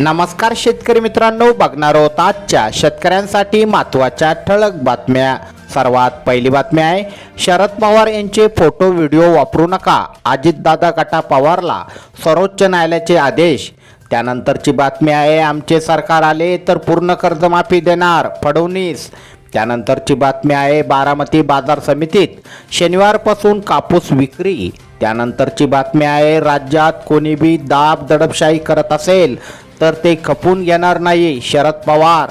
नमस्कार शेतकरी मित्रांनो बघणार आहोत आजच्या शेतकऱ्यांसाठी महत्त्वाच्या ठळक बातम्या. सर्वात पहिली बातमी आहे शरद पवार यांचे फोटो व्हिडिओ वापरू नका. अजितदादा गटा पवारला सर्वोच्च न्यायालयाचे आदेश. त्यानंतरची बातमी आहे आमचे सरकार आले तर पूर्ण कर्जमाफी देणार फडणवीस. त्यानंतरची बातमी आहे बारामती बाजार समितीत शनिवारपासून कापूस विक्री. त्यानंतरची बातमी आहे राज्यात कोणीबी दाब दडपशाही करत असेल तर ते खपून घेणार नाही शरद पवार.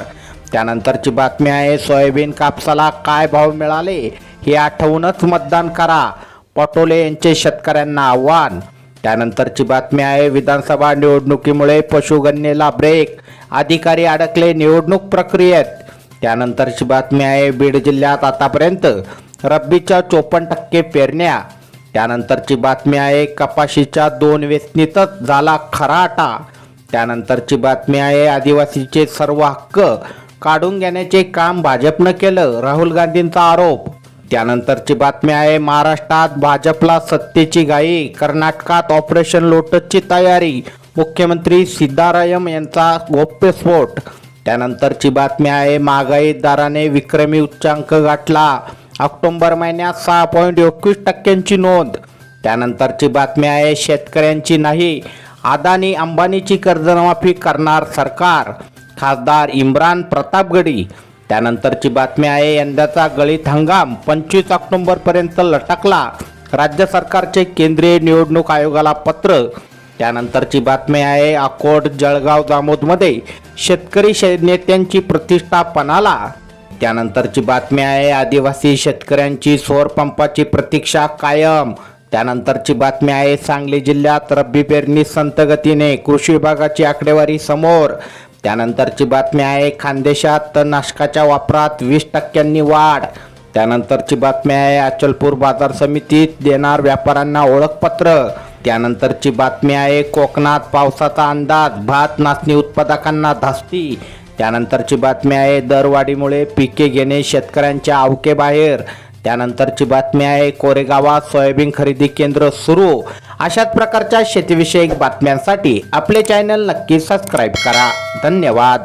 त्यानंतरची बातमी आहे सोयाबीन कापसाला काय भाव मिळाले हे आठवूनच मतदान करा पटोले यांचे शेतकऱ्यांना आव्हान. त्यानंतरची बातमी आहे विधानसभा निवडणुकीमुळे पशुगणनेला ब्रेक अधिकारी अडकले निवडणूक प्रक्रियेत. त्यानंतरची बातमी आहे बीड जिल्ह्यात आतापर्यंत रब्बीच्या चोपन्न टक्के पेरण्या त्यानंतरची बातमी आहे कपाशीच्या दोन वेचणीतच झाला खराटा. त्यानंतरची बातमी आहे आदिवासीचे सर्व हक्क काढून घेण्याचे काम भाजपनं केलं राहुल गांधींचा आरोप. त्यानंतरची बातमी आहे महाराष्ट्रात भाजपला सत्तेची घाई कर्नाटकात ऑपरेशन लोटसची तयारी मुख्यमंत्री सिद्धारायम यांचा गोप्यस्फोट त्यानंतरची बातमी आहे महागाई दराने विक्रमी उच्चांक गाठला ऑक्टोबर महिन्यात सहा पॉईंट एकवीस टक्क्यांची नोंद. त्यानंतरची बातमी आहे शेतकऱ्यांची नाही. अदानी अंबानीची कर्जमाफी करणार सरकार. खासदार इम्रान प्रतापगडी त्यानंतरची बातमी आहे यंदाचा गळीत हंगाम पंचवीस ऑक्टोबरपर्यंत लटकला. राज्य सरकारचे केंद्रीय निवडणूक आयोगाला पत्र. त्यानंतरची बातमी आहे अकोट जळगाव जामोदमध्ये शेतकरी नेत्यांची प्रतिष्ठा पणाला त्यानंतरची बातमी आहे आदिवासी शेतकऱ्यांची सौर पंपाची प्रतीक्षा कायम. त्यानंतरची बातमी आहे सांगली जिल्ह्यात रब्बी पेरणी संतगतीने कृषी विभागाची आकडेवारी समोर. त्यानंतरची बातमी आहे खानदेशात तणनाशकाच्या वापरात वीस टक्क्यांनी वाढ. त्यानंतरची बातमी आहे अचलपूर बाजार समितीत देणार व्यापाऱ्यांना ओळखपत्र. त्यानंतरची बातमी आहे कोकणात पावसाचा अंदाज भात नाचणी उत्पादकांना धास्ती. त्यानंतरची बातमी आहे दरवाढीमुळे पिके घेणे शेतकऱ्यांच्या आवकेबाहेर त्यानंतरची बातमी आहे कोरेगावात सोयाबीन खरेदी केंद्र सुरू. अशाच प्रकारच्या शेतीविषयक बातम्यांसाठी आपले चॅनल नक्की सबस्क्राईब करा. धन्यवाद.